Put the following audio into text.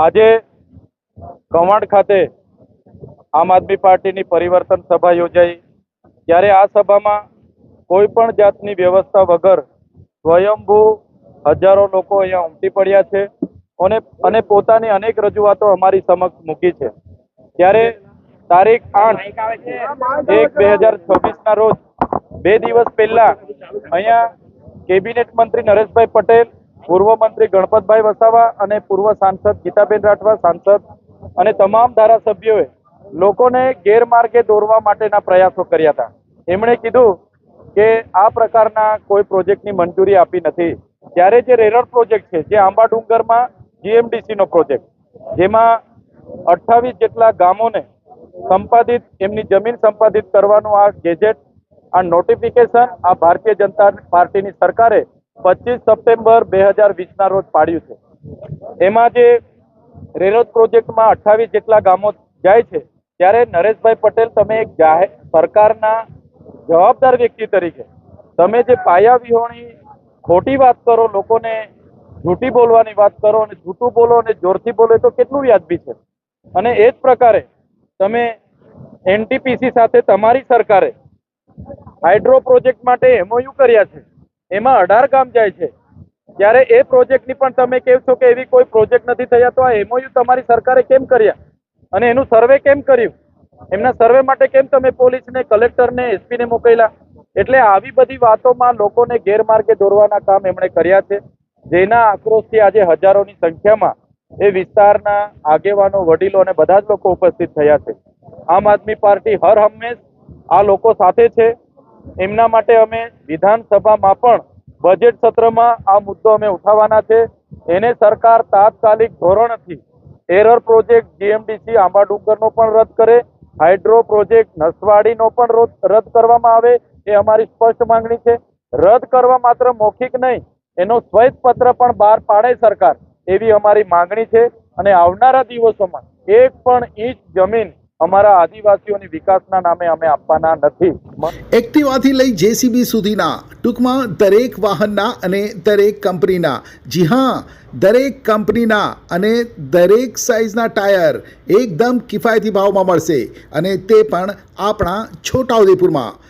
આજે કવાડ ખાતે આમ આદમી પાર્ટીની પરિવર્તન સભા યોજાઈ. ત્યારે આ સભામાં કોઈ પણ જાતની વ્યવસ્થા વગર સ્વયંભૂ હજારો લોકો અહીંયા ઉમટી પડ્યા છે અને અને પોતાની અનેક રજૂઆતો અમારી સમક્ષ મૂકી છે. ત્યારે તારીખ આઠ એક બે હજાર છવ્વીસના રોજ બે દિવસ પહેલા અહીંયા કેબિનેટ મંત્રી નરેશભાઈ પટેલ પૂર્વ મંત્રી ગણપતભાઈ વસાવા અને પૂર્વ સાંસદ ગીતાબેન રાઠવા, સાંસદ અને તમામ ધારાસભ્યોએ લોકોને ગેરમાર્ગે દોરવા માટેના પ્રયાસો કર્યા હતા. એમણે કીધું કે આ પ્રકારના કોઈ પ્રોજેક્ટની મંજૂરી આપી નથી. ત્યારે જે રેરર પ્રોજેક્ટ છે, જે આંબા ડુંગરમાં જીએમડીસીનો પ્રોજેક્ટ, જેમાં અઠ્ઠાવીસ જેટલા ગામોને સંપાદિત, એમની જમીન સંપાદિત કરવાનું આ ગેજેટ, આ નોટિફિકેશન આ ભારતીય જનતા પાર્ટીની સરકારે પચીસ સપ્ટેમ્બર બે હજાર વીસના રોજ પાડ્યું છે. એમાં જે રેલવે પ્રોજેક્ટમાં અઠ્ઠાવીસ જેટલા ગામો જાય છે, ત્યારે નરેશભાઈ પટેલ તમે એક જાહેર સરકારના જવાબદાર વ્યક્તિ તરીકે તમે જે પાયા વિહોણી ખોટી વાત કરો, લોકોને જૂઠી બોલવાની વાત કરો અને જૂઠું બોલો અને જોરથી બોલો તો કેટલું વ્યાજબી છે? અને એ જ પ્રકારે તમે એનટીપીસી સાથે તમારી સરકારે હાઇડ્રો પ્રોજેક્ટ માટે એમઓયુ કર્યા છે. એમાં અઢાર ગામ જાય છે. ત્યારે એ પ્રોજેક્ટની પણ તમે કહો છો કે એવી કોઈ પ્રોજેક્ટ નથી થયા, તો આ એમઓયુ તમારી સરકારે કેમ કર્યા? અને એનું સર્વે કેમ કર્યું? એમના સર્વે માટે કેમ તમે પોલીસને, કલેક્ટરને, એસપીને મોકલ્યા? એટલે આવી બધી વાતોમાં લોકોને ગેરમાર્ગે દોરવાના કામ એમણે કર્યા છે. જેના આક્રોશથી આજે હજારોની સંખ્યામાં એ વિસ્તારના આગેવાનો, વડીલો અને બધા જ લોકો ઉપસ્થિત થયા છે. આમ આદમી પાર્ટી હર હંમેશ આ લોકો સાથે છે. એમના માટે અમે વિધાનસભામાં પણ બજેટ સત્રમાં આ મુદ્દો અમે ઉઠાવવાના છે. એને સરકાર તાત્કાલિક ધોરણથી એરર પ્રોજેક્ટ જીએમડીસી આંબાડુંગરનો પણ રદ કરે, હાઇડ્રો પ્રોજેક્ટ નસવાડીનો પણ રદ કરવામાં આવે, એ અમારી સ્પષ્ટ માંગણી છે. રદ કરવા માત્ર મૌખિક નહીં, એનો શ્વેત પત્ર પણ બહાર પાડે સરકાર, એવી અમારી માંગણી છે. અને આવનારા દિવસોમાં એક પણ ઇંચ જમીન અમારા આદિવાસીઓની વિકાસના નામે અમે આપવાના નથી. એક્ટિવાથી લઈ જેસીબી સુધીના ટૂંકમાં દરેક વાહનના અને દરેક કંપનીના. જી હા, દરેક કંપનીના અને દરેક સાઇઝના ટાયર એકદમ કિફાયતી ભાવમાં મળશે. અને તે પણ આપણા છોટાઉદેપુરમાં.